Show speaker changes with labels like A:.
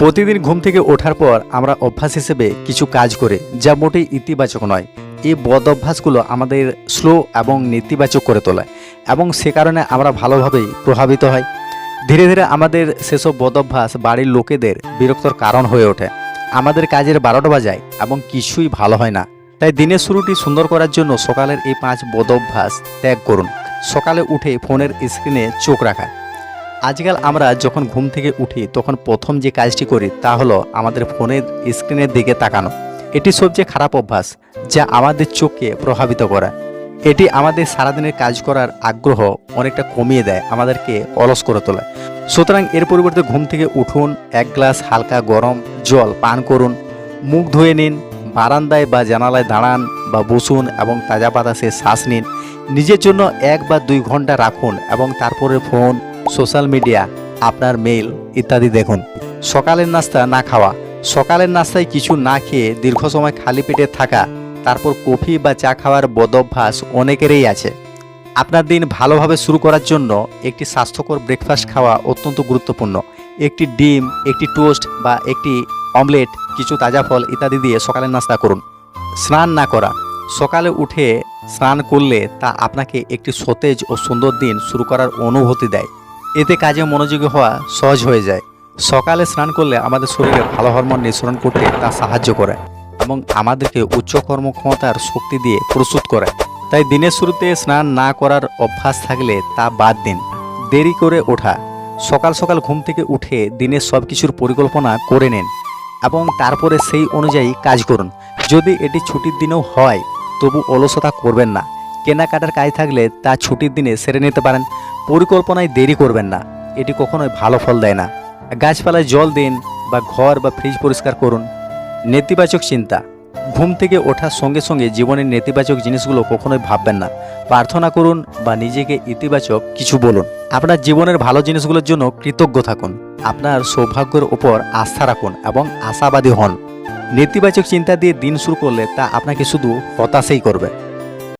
A: প্রতিদিন ঘুম থেকে ওঠার পর আমরা অভ্যাস হিসেবে কিছু কাজ করে, যা মোটেই ইতিবাচক নয়। এই বদ অভ্যাসগুলো আমাদের স্লো এবং নেতিবাচক করে তোলে এবং সে কারণে আমরা ভালোভাবেই প্রভাবিত হয় ধীরে ধীরে আমাদের সেসব বদ অভ্যাস বাড়ির লোকেদের বিরক্তর কারণ হয়ে ওঠে। আমাদের কাজের বারোটা বাজায় এবং কিছুই ভালো হয় না। তাই দিনের শুরুটি সুন্দর করার জন্য সকালের এই পাঁচ বদ অভ্যাস ত্যাগ করুন। সকালে উঠে ফোনের স্ক্রিনে চোখ রাখা। আজকাল আমরা যখন ঘুম থেকে উঠি, তখন প্রথম যে কাজটি করি তা হলো আমাদের ফোনের স্ক্রিনের দিকে তাকানো। এটি সবচেয়ে খারাপ অভ্যাস যা আমাদের চোখকে প্রভাবিত করে। এটি আমাদের সারাদিনের কাজ করার আগ্রহ অনেকটা কমিয়ে দেয়, আমাদেরকে অলস করে তোলে। সুতরাং এর পরিবর্তে ঘুম থেকে উঠুন, এক গ্লাস হালকা গরম জল পান করুন, মুখ ধুয়ে নিন, বারান্দায় বা জানালায় দাঁড়ান বা বসুন এবং তাজা বাতাসে শ্বাস নিন। নিজের জন্য এক বা দুই ঘণ্টা রাখুন এবং তারপরে ফোন সোশ্যাল মিডিয়া, আপনার মেইল ইত্যাদি দেখুন। সকালের নাস্তা না খাওয়া। সকালের নাস্তায় কিছু না খেয়ে দীর্ঘ সময় খালি পেটে থাকা, তারপর কফি বা চা খাওয়ার বদভ্যাস অনেকেরই আছে। আপনার দিন ভালোভাবে শুরু করার জন্য একটি স্বাস্থ্যকর ব্রেকফাস্ট খাওয়া অত্যন্ত গুরুত্বপূর্ণ। একটি ডিম, একটি টোস্ট বা একটি অমলেট, কিছু তাজা ফল ইত্যাদি দিয়ে সকালের নাস্তা করুন। স্নান না করা। সকালে উঠে স্নান করলে তা আপনাকে একটি সতেজ ও সুন্দর দিন শুরু করার অনুভূতি দেয়। এতে কাজে মনোযোগী হওয়া সহজ হয়ে যায়। সকালে স্নান করলে আমাদের শরীরে ভালো হরমোন নিঃসরণ করতে তা সাহায্য করে এবং আমাদেরকে উচ্চ কর্মক্ষমতার শক্তি দিয়ে প্রস্তুত করে। তাই দিনের শুরুতে স্নান না করার অভ্যাস থাকলে তা বাদ দিন। দেরি করে ওঠা, সকাল সকাল ঘুম থেকে উঠে দিনের সব কিছুর পরিকল্পনা করে নিন এবং তারপরে সেই অনুযায়ী কাজ করুন। যদি এটি ছুটির দিনেও হয়, তবু অলসতা করবেন না। কেনাকাটার কাজ থাকলে তা ছুটির দিনে সেরে নিতে পারেন। পরিকল্পনায় দেরি করবেন না। এটি কখনোই ভালো ফল দেয় না। গাছপালায় জল দিন বা ঘর বা ফ্রিজ পরিষ্কার করুন। নেতিবাচক চিন্তা। ঘুম থেকে ওঠার সঙ্গে সঙ্গে জীবনের নেতিবাচক জিনিসগুলো কখনোই ভাববেন না। প্রার্থনা করুন বা নিজেকে ইতিবাচক কিছু বলুন। আপনার জীবনের ভালো জিনিসগুলোর জন্য কৃতজ্ঞ থাকুন। আপনার সৌভাগ্যের ওপর আস্থা রাখুন এবং আশাবাদী হন। নেতিবাচক চিন্তা দিয়ে দিন শুরু করলে তা আপনাকে শুধু হতাশাই করবে।